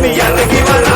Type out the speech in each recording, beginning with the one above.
స్వామి అలగి వర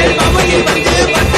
மயில் மயில் வந்து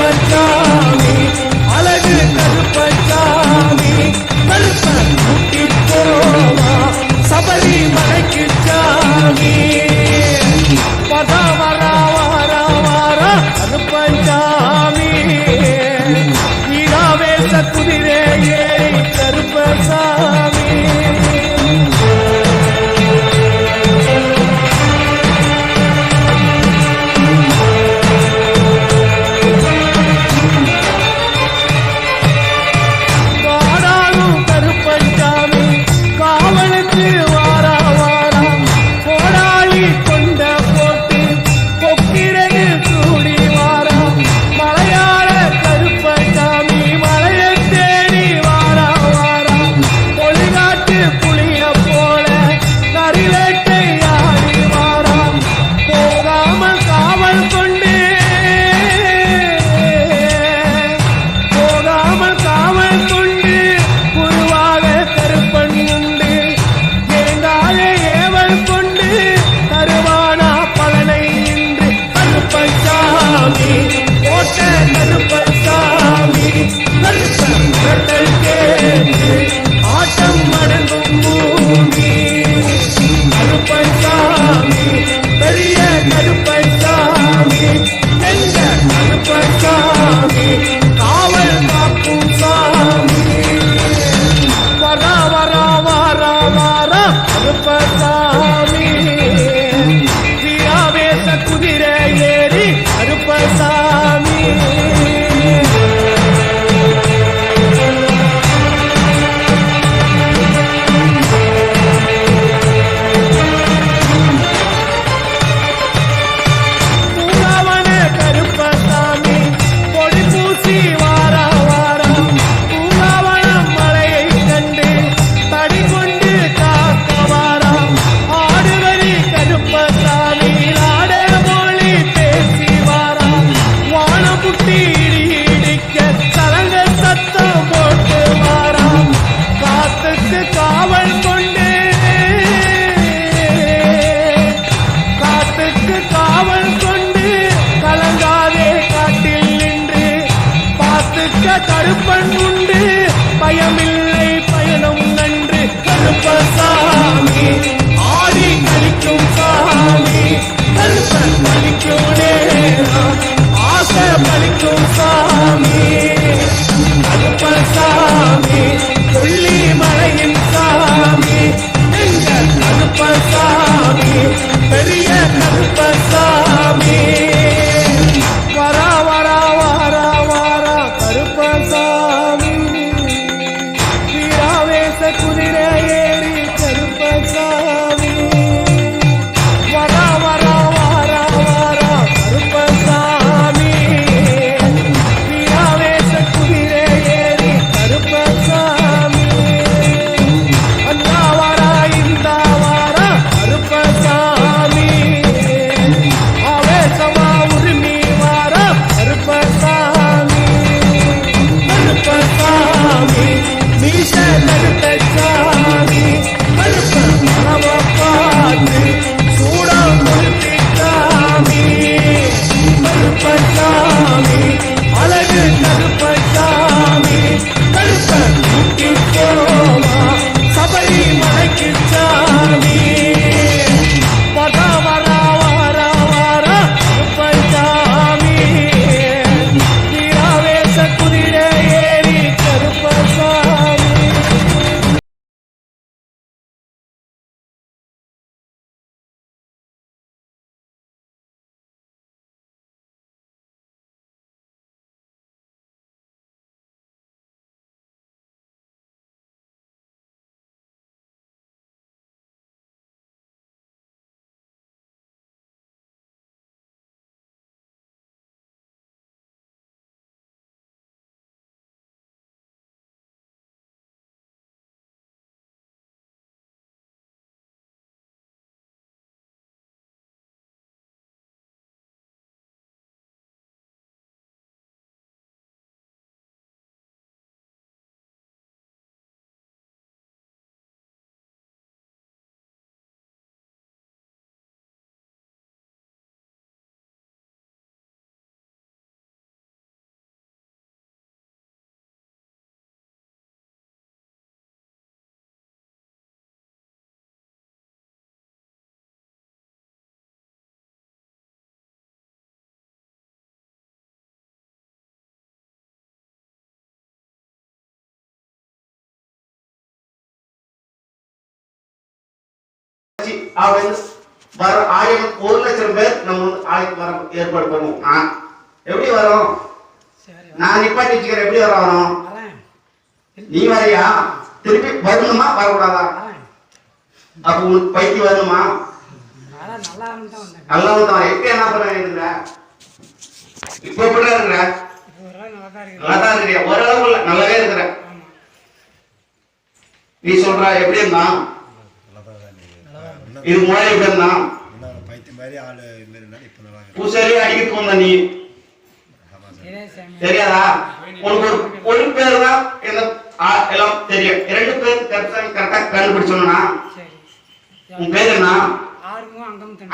But no. வர ஆயிரம் ஒரு லட்சம் பேர் நம்ம ஆலைக்கு வர ஏற்பாடு பண்ணுவோம். எப்படி வரும்? நான் நிப்பாட்டி வச்சுக்கிறேன். எப்படி வர வரும்? நீ வரையா? திருப்பி வரணுமா? வரக்கூடாதா? அப்ப உனக்கு பைக்கு வரணுமா நல்லா தான் எப்படி என்ன பண்ண இப்ப எப்படி இருக்கிற? நல்லா தான் இருக்கிறியா ஓரளவு நல்லாவே இருக்கிற. நீ சொல்ற எப்படி இருந்தான்? இது முன்னாடி எப்படி இருந்தான். பூசாரி அடிக்க வந்த நீ. தெரியாதா? உனக்கு ஒரு பேர் தான் என்ன ஆ, எல்லாம் தெரியும். இரண்டு பேர் கரெக்டா கரெக்டா கண்டுபிடிச்சோம்னா உன் பேர் என்ன?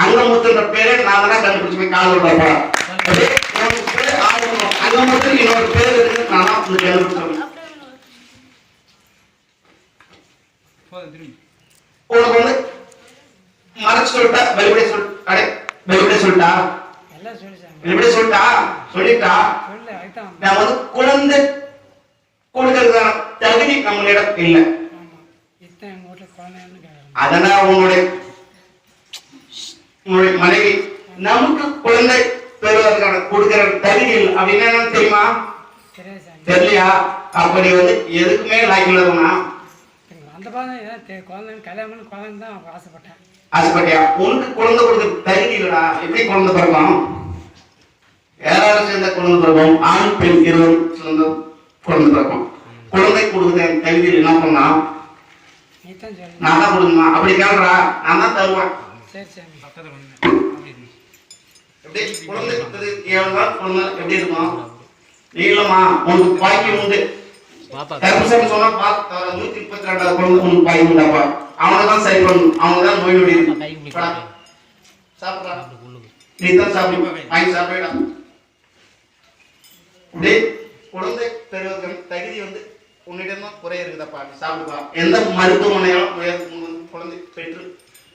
அங்கமுத்துன்ற பேரே நான் தான் கண்டுபிடிச்சேன் கால் விடுறப்ப உனக்கு பேர் ஆறுமுகம் அங்கமுத்து இன்னொரு பேர் இருக்கு நான் தான் கண்டுபிடிச்சேன் உனக்கு வந்து மறைச்சு சொல்லிட்டா வெளிப்படை சொல் அடே வெளிப்படை சொல்லிட்டா? வெளிப்படை சொல்லிட்டா? சொல்லிட்டா? நான் வந்து குழந்தை கொடுக்கறதுக்கான தகுதி நம்மளிடம் இல்லை. அதனால உன்னுடைய உன்னுடைய மனைவி நமக்கு குழந்தை பெறுவதற்கான கொடுக்கிற தகுதி இல்லை. அப்படின்னா என்னன்னு தெரியுமா? தெரியலையா? அப்ப நீ வந்து எதுக்குமே லாய்க்கு இல்லாதவனா? அந்த குழந்தை கல்யாணம் குழந்தை தான் ஆசைப்பட்டேன். ஆசைப்பட்டியா உனக்கு குழந்தை கொடுக்க தகுதி இல்லடா எப்படி குழந்தை பிறக்கும்? யாராவது சேர்ந்த குழந்தை பிறக்கும்? ஆண் பெண் இருவரும் சேர்ந்த குழந்தை பிறக்கும். குழந்தை கொடுக்குற தகுதி என்ன பண்ணா நீ தான் சொல்லு நான் தான் கொடுக்கணுமா? அப்படி கேள்றா. நான் தான் தருவேன். சரி சரி. எப்படி? குழந்தை கொடுத்தது ஏழு நாள் குழந்தை எப்படி இருக்கும்? நீ இல்லம்மா உனக்கு பாக்கியம் உண்டு. கருப்பசாமி சொன்னா பார்த்து நூத்தி முப்பத்தி ரெண்டாவது குழந்தை உனக்கு பாக்கியம் உண்டாப்பா அவனை தான் சரி பண்ணணும் அவங்க தான் நோய் நொடி இருக்கு. போடா. சாப்பிடுறா. நீ தான் சாப்பிடு. வாங்கி சாப்பிடா இப்படி குழந்தை பெறுவதற்கு தகுதி வந்து உன்னிடம் தான் குறை இருக்குதப்பா. சாப்பிடுப்பா. எந்த மருத்துவமனையாலும் குழந்தை பெற்று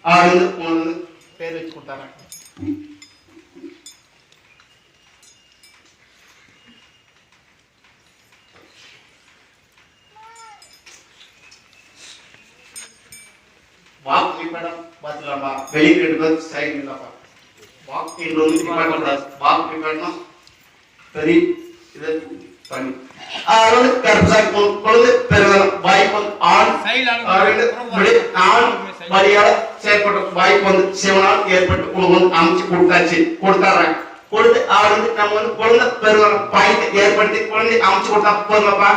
அவர் வந்து உனக்கு வந்து பேர் வச்சு கொடுத்தாங்க. வாக் நிப்படம் பார்த்துலாம்ப்பா வெளியே ரெண்டு பேர் சைடு இல்லப்பா வாக் என்று வந்து நிப்பாட்ட கூடாது வாக் நிப்பாட்டணும் சரி இதை பண்ணி. அதாவது கர்ப்பசாய் குழந்தை பெறுவதன் வாய்ப்பு வந்து ஆண் அதாவது விடை ஆண் வழியால செயற்பட்ட வாய்ப்பு வந்து சிவனால் ஏற்பட்டு உனக்கு வந்து அமைச்சு கொடுத்தாச்சு. கொடுத்தாராங்க கொடுத்து அவர் வந்து நம்ம வந்து குழந்தை பெறுவதன் வாய்ப்பை ஏற்படுத்தி குழந்தை அமைச்சு கொடுத்தா போதுமாப்பா?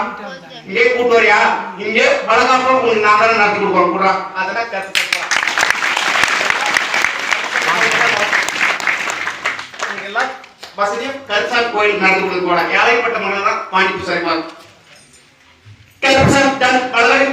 இங்கே கூட்டு வரியா? இங்கே வளகாப்பும் உங்களுக்கு நான் தானே நடத்தி கொடுப்போம் கூட அதெல்லாம் கருத்து. வசதியும் கருசார் கோயில் நடந்து கொண்டு போனாங்க ஏழைப்பட்ட மன்னர் தான் பாண்டிப்பு சரிபார் கருசார் தன் வல்லகை